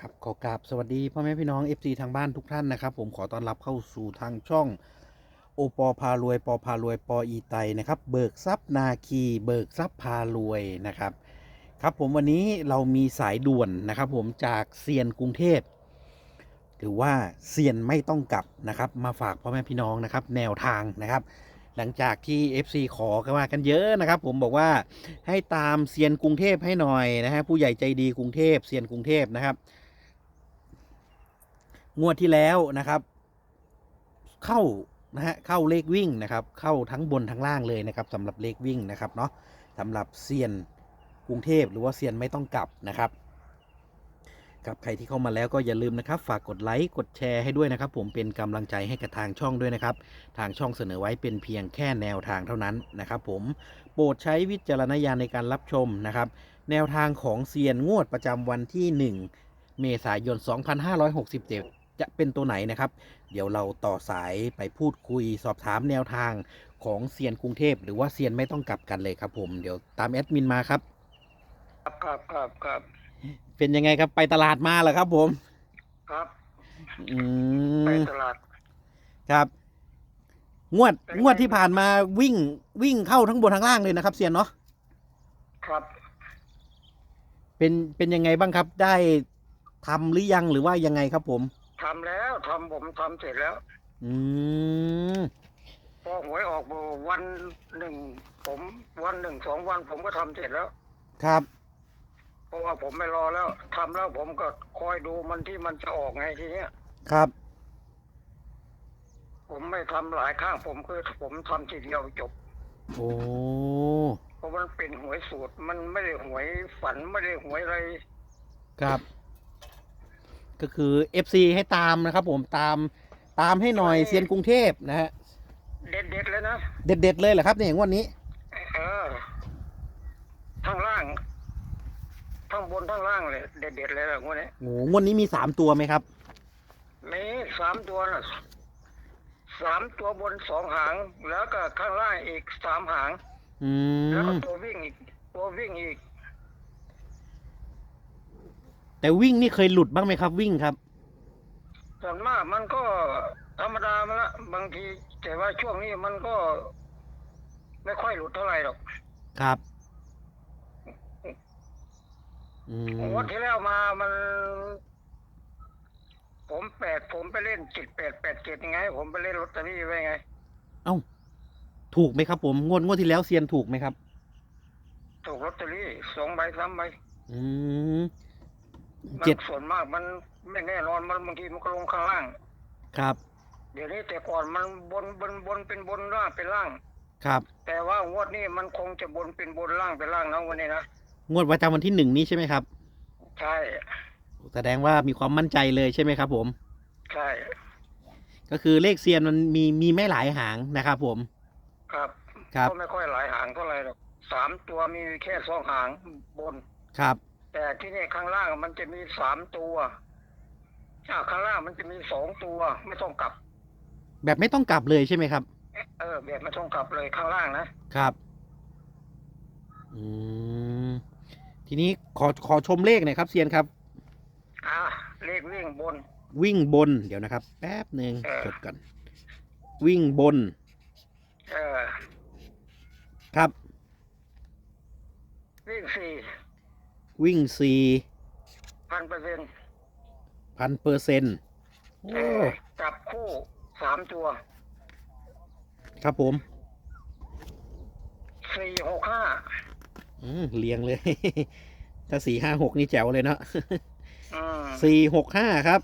ครับขอกราบสวัสดีพ่อแม่พี่น้อง FC ทางบ้านทุกท่านนะครับ ผมขอต้อนรับเข้าสู่ทางช่อง โอปอพารวยปอพารวยปออีไตนะครับเบิกทรัพย์นาคี เบิกทรัพย์พารวยนะครับ ครับผมวันนี้เรามีสายด่วนนะครับผมจากเซียนกรุงเทพหรือว่าเซียนไม่ต้องกลับนะครับมาฝากพ่อแม่พี่น้องนะครับแนวทางนะครับ หลังจากที่ FC ขอกันมากันเยอะนะครับ ผมบอกว่าให้ตามเซียนกรุงเทพให้หน่อยนะฮะผู้ใหญ่ใจดีกรุงเทพเซียนกรุงเทพนะครับ งวดที่แล้วนะครับ เข้านะฮะเข้าเลขวิ่งนะครับ เข้าทั้งบนทั้งล่างเลยนะครับสำหรับเลขวิ่งนะครับเนาะสำหรับเซียนกรุงเทพหรือว่าเซียนไม่ต้องกลับนะครับกับใครที่เข้ามาแล้วก็อย่าลืมนะครับ ฝากกดไลค์กดแชร์ให้ด้วยนะครับ ผมเป็นกำลังใจให้กับทางช่องด้วยนะครับ ทางช่องเสนอไว้เป็นเพียงแค่แนวทางเท่านั้นนะครับ ผมโปรดใช้วิจารณญาณในการรับชมนะครับ แนวทางของเซียนงวดประจำวันที่ 1 เมษายน 2567 จะเป็นตัวไหนนะครับ เดี๋ยวเราต่อสายไปพูดคุยสอบถามแนวทางของเซียนกรุงเทพ หรือว่าเซียนไม่ต้องกลับกันเลยครับผมเดี๋ยวตามแอดมินมาครับ ครับครับครับครับเป็นยังไงครับไปตลาดมาเหรอครับ ผมครับอืไปมตลาดครับ งวดเป็นไงงวดที่ผ่านมาวิ่งวิ่งเข้าทั้งบนทั้งล่างเลยนะครับเซียนเนาะครับ เป็นเป็นยังไงบ้างครับ ได้ทำหรือยังหรือว่ายังไงครับผม ทำแล้วทำผมทำเสร็จแล้ว อืมพอหวยออกวันหนึ่งผมวันหนึ่งสองวันผมก็ทำเสร็จแล้ว ครับเพราะว่าผมไม่รอแล้วทำแล้วผมก็คอยดูมันที่มันจะออกไงทีเนี้ย ครับ ผมไม่ทำหลายข้างผมคือผมทำทีเดียวจบ โอ้เพราะมันเป็นหวยสูตร มันไม่ได้หวยฝันไม่ได้หวยอะไร ครับ ก็คือ FC ให้ตามนะครับผมตามตามให้หน่อยเซียนกรุงเทพนะฮะเด็ดเด็ดๆเลยนะเด็ดๆเลยเหรอครับเนี่ยงวดนี้ เออทั้งล่างทั้งบนทั้งล่างเลยเด็ดเด็ดๆเลยแหละงวดนี้โอ้งวดนี้มีสามตัวไหมครับมีสามตัวนะสามตัวบนสองหาง แล้วก็ข้างล่างอีกสามหาง อืแล้วก็มตัววิ่งอีกตัววิ่งอีก แต่วิ่งนี่เคยหลุดบ้างไหมครับ วิ่งครับ ส่วนมากมันก็ธรรมดามาละบางทีแต่ว่าช่วงนี้มันก็ ไม่ค่อยหลุดเท่าไหร่หรอกครับ อืมงวดที่แล้วมามัน ผมแปดผมไปเล่นจิตแปดแปดเจ็ดยังไง ผมไปเล่นลอตเตอรี่ไว้ไงถูกไหมครับ ผมงวดงวดที่แล้วเซียนถูกไหมครับ ถูกลอตเตอรี่สองใบสามใบ อืม มันเจ็ดส่วนมากมันไม่แน่นอนมันบางทีมันก็ลงข้างล่าง ครับ เดี๋ยวนี้แต่ก่อนมันบนบนบนเป็นบนล่างเป็นล่าง ครับ แต่ว่างวดนี้มันคงจะบนเป็นบนล่างเป็นล่างนะวันนี้นะงวดประจำวันที่หนึ่งนี้ใช่ไหมครับ ใช่แสดงว่ามีความมั่นใจเลยใช่ไหมครับ ผม ใช่ ก็คือเลขเซียนมันมีมีไม่หลายหางนะครับ ผม ครับครับก็ไม่ค่อยหลายหางเท่าไหร่หรอกสามตัวมีแค่สองหางบน ครับ แต่ที่นี่ข้างล่างมันจะมีสามตัวอ่าข้างล่างมันจะมีสองตัวไม่ต้องกลับ แบบไม่ต้องกลับเลยใช่ไหมครับ เออแบบไม่ต้องกลับเลยข้างล่างนะครับ อืมทีนี้ขอขอชมเลขหน่อยครับเซียนครับ อ่าเลขวิ่งบน วิ่งบนเดี๋ยวนะครับ แป๊บหนึ่งเออ จดก่อนวิ่งบนเออครับ วิ่งสี่ วิ่งสี่พันเปอร์เซ็นต์พันเปอร์เซ็นต์เอโอ้อจับคู่สามตัว ครับผมสี่หกห้าอืมเรียงเลย ถ้าสี่ห้าหกนี่แจ๋วเลยเนาะอืมสี่หกห้าครับ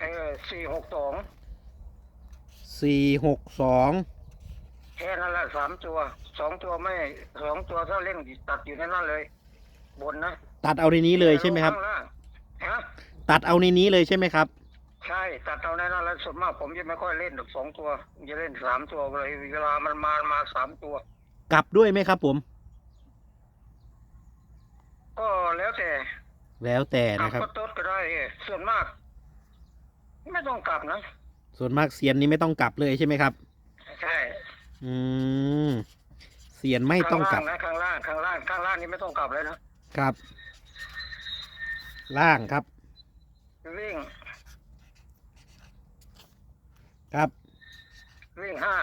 เออสี่หกสองสี่หกสองแค่นั้นแหละสามตัวสองตัวไม่สองตัวถ้าเล่นตัดอยู่ในนั้นเลย บนนะ ตัดเอาในนี้เลยใช่ไหมครับ ข้างล่างฮะตัดเอาในนี้เลยใช่ไหมครับ ใช่ตัดเอาในนั้นแล้วส่วนมากผมจะไม่ค่อยเล่นหรอกสองตัวจะเล่นสามตัวเลยเวลามันมามาสามตัว กลับด้วยไหมครับผม ก็แล้วแต่แล้วแต่กลันะครับ ก็ตดก็ได้เออส่วนมาก ไม่ต้องกลับนะส่วนมากเซียนนี้ไม่ต้องกลับเลยใช่ไหมครับ ใช่อืมเซียนไม่ต้องกลับข้างล่างนะข้างล่างข้างล่างข้างล่างนี่ไม่ต้องกลับเลยนะครับ ล่างครับ วิ่ง ครับ วิ่งห้า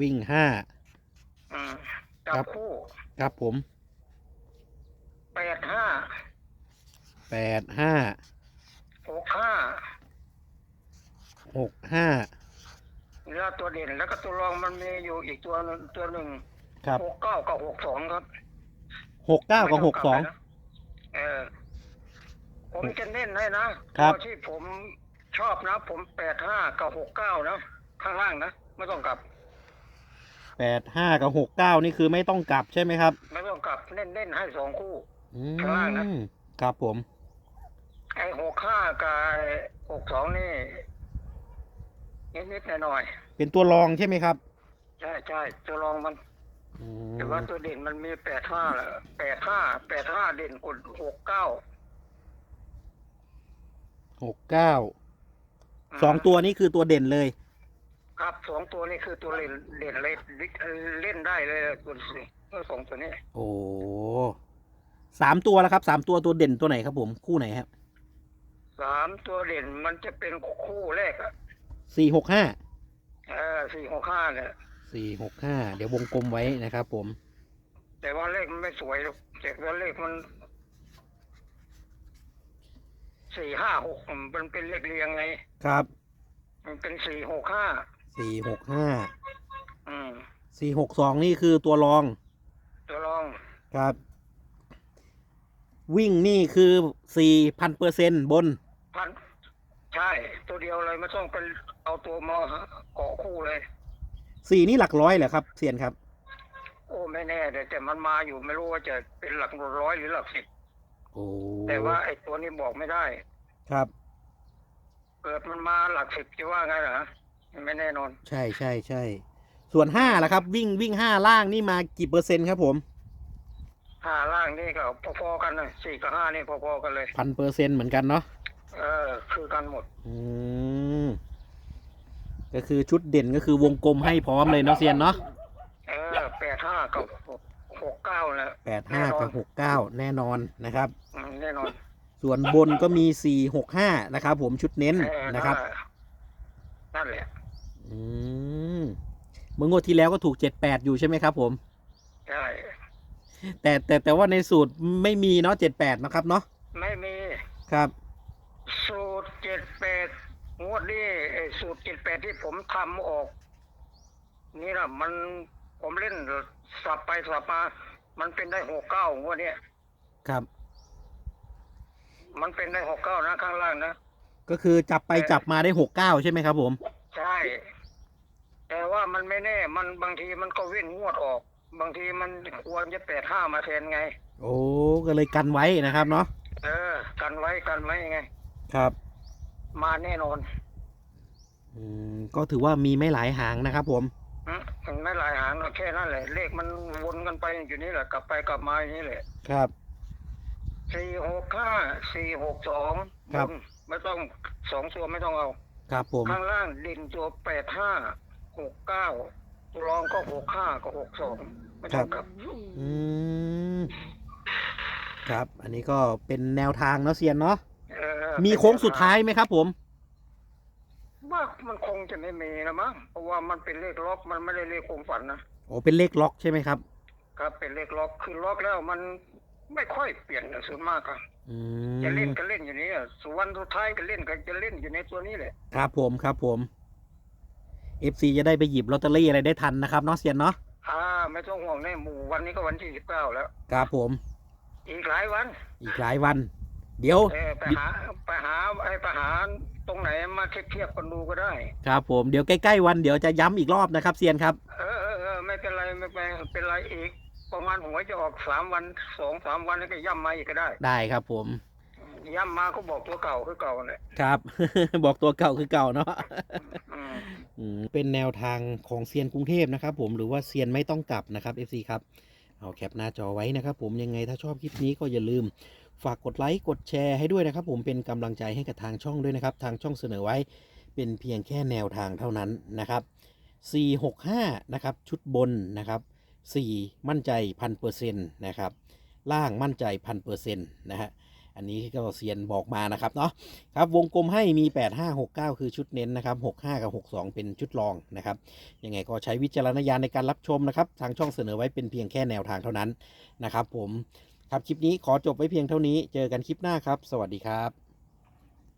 วิ่งห้าครับ คู่ครับผมแปดห้าแปดห้าหกห้าหกห้าเรือตัวเด่นแล้วก็ตัวรองมันมีอยู่อีกตัวตัวหนึ่งครับหกเก้ากับหกสองครับหกเก้ากับหกสอง ผมจะเน้นให้นะครับ ตัวที่ผมชอบนะ ผมแปดห้ากับหกเก้านะข้างล่างนะไม่ต้องกลับ แปดห้ากับหกเก้านี่คือไม่ต้องกลับใช่ไหมครับ ไม่ต้องกลับเน้นเน้นๆให้สองคู่ อืข้างล่างนะ มครับผม ไอ้หกห้ากับหกสองนี่นิดๆหน่อยเป็นตัวรองใช่ไหมครับๆใช่ใช่ตัวรองมัน อืแต่ว่ามตัวเด่นมันมีแปดห้าแหละแปดห้าแปดห้าเด่นกดหกเก้า หกเก้าสองตัวนี้คือตัวเด่นเลย ครับสองตัวนี้คือตัวเล่นเล่นเล่นเล่นได้เลยตัวนี้สองตัวนี้โอ้สามตัวแล้วครับสามตัวตัวเด่นตัวไหนครับผมคู่ไหนครับสามตัวเด่นมันจะเป็นคู่แรกอะสี่หกห้าเออสี่หกห้าเนี่ยสี่หกห้าเดี๋ยววงกลมไว้นะครับผม แต่ว่าเลขมันไม่สวยหรอกแต่ว่าเลขมัน สี่ห้าหกมันเป็นเลขเรียงไง ครับ มันเป็นสี่หกห้าสี่หกห้าอืมสี่หกสองนี่คือตัวรองตัวรองครับ วิ่งนี่คือสี่พันเปอร์เซ็นบน พันใช่ ตัวเดียวเลยไม่ต้องไปเอาตัวมาเกาะคู่เลย สี่นี่หลักร้อยเหรอครับเซียนครับ โอ้ไม่แน่แต่แต่มันมาอยู่ไม่รู้ว่าจะเป็นหลักร้อยหรือหลักสิบ โอ้แต่ว่าไอ้ตัวนี้บอกไม่ได้ ครับ เกิดมันมาหลักสิบจะว่าไงเหรอไม่แน่นอน ใช่ใช่ใช่ส่วนห้าล่ะครับ วิ่งวิ่งห้าล่างนี่มากี่เปอร์เซ็นต์ครับผมห้าล่างนี่ก็พอๆกันนะสี่กับห้านี่พอๆกันเลยพันเปอร์เซ็นต์เหมือนกันเนาะเออ คือกันหมด อืมก็คือชุดเด่นก็คือวงกลมให้พร้อมเลยเนาะเซียนเนาะเออแปดห้ากับ หกเก้าแหละแปดห้ากับหกเก้าแน่นอนนะครับ อืมแน่นอนส่วนบนก็มีสี่หกห้านะครับ ผมชุดเน้นเออนะครับ นั่นแหละอืมเมื่องวดที่แล้วก็ถูกเจ็ดแปดอยู่ใช่ไหมครับ ผม ใช่แต่แต่แต่ว่าในสูตรไม่มีเนาะเจ็ดแปดนะครับเนาะไม่มีครับ สูตรเจ็ดแปดงวดนี้ไอ้สูตรเจ็ดแปดที่ผมทำออก นี่นะมัน ผมเล่นสับไปสับมา มันเป็นได้หกเก้างวดเนี้ยครับ มันเป็นได้หกเก้านะข้างล่างนะ ก็คือจับไปจับมาได้หกเก้าใช่ไหมครับผม ใช่ แต่ว่ามันไม่แน่ มันบางทีมันก็เว้นงวดออก บางทีมันควรจะแปดห้ามาแทนไง โอ้ก็เลยกันไว้นะครับเนาะ เออ กันไว้กันไว้ไง ครับ มาแน่นอน อืม ก็ถือว่ามีไม่หลายหางนะครับผมอืมมัน ไม่หลายหางหรอกแค่นั้นแหละ เลขมันวนกันไปอยู่นี่แหละกลับไปกลับมาอย่างนี้แหละครับ สี่หกห้าสี่หกสองครับ ไม่ต้องสองตัวไม่ต้องเอา ครับผม ข้างล่างเด่นตัวแปดห้าหกเก้าตัวรองก็หกห้าก็หกสองไม่ต้องกลับ อืม ครับ อันนี้ก็เป็นแนวทางเนาะเซียนเนาะ เออมีโค้งสุดท้ายไหมครับผมว่า มันคงจะไม่มีนะมั้งเพราะว่ามันเป็นเลขล็อกมันไม่ได้เลขความฝันนะโอ้เป็นเลขล็อกใช่ไหมครับ ครับเป็นเลขล็อกคือล็อกแล้วมันไม่ค่อยเปลี่ยนนะส่วนมากอะอืจะเล่นมก็เล่นอยู่นี่อะส่วนวันสุดท้ายก็เล่นก็จะเล่นอยู่ในตัวนี้แหละครับผมครับผม FC จะได้ไปหยิบลอตเตอรี่อะไรได้ทันนะครับเนาะเซียนเนาะอ่าไม่ต้องห่วงแน่หมู่วันนี้ก็วันที่สิบเก้าแล้ว ครับผม อีกหลายวันอีกหลายวัน เดี๋ยว เออไปหาไปหาไอ้ไปหาตรงไหนมาเทียบๆกันดูก็ได้ ครับผมเดี๋ยวใกล้ๆวันเดี๋ยวจะย้ำอีกรอบนะครับเซียนครับ เออเออเออไม่เป็นไรไม่เป็นเป็นไรอีก ประมาณหวยจะออกสามวันสองสามวันแล้วก็ย่ำมาอีกก็ได้ ได้ครับผม ย่ำมาก็บอกตัวเก่าคือเก่าเลยครับ บอกตัวเก่าคือเก่าเนาะ อืม อืมเป็นแนวทางของเซียนกรุงเทพนะครับผมหรือว่าเซียนไม่ต้องกลับนะครับ FC ครับ เอาแคปหน้าจอไว้นะครับผมยังไงถ้าชอบคลิปนี้ก็อย่าลืม ฝากกดไลค์กดแชร์ให้ด้วยนะครับ ผมเป็นกำลังใจให้กับทางช่องด้วยนะครับ ทางช่องเสนอไว้เป็นเพียงแค่แนวทางเท่านั้นนะครับ465นะครับชุดบนนะครับ4มั่นใจพันเปอร์เซ็นต์นะครับล่างมั่นใจพันเปอร์เซ็นต์นะฮะอันนี้ก็เซียนบอกมานะครับเนาะครับวงกลมให้มี 8 5 6 9 คือชุดเน้นนะครับ 65 กับ 62 เป็นชุดรองนะครับยังไงก็ใช้วิจารณญาณในการรับชมนะครับ ทางช่องเสนอไว้เป็นเพียงแค่แนวทางเท่านั้นนะครับผม ครับคลิปนี้ขอจบไว้เพียงเท่านี้ เจอกันคลิปหน้าครับ สวัสดีครับ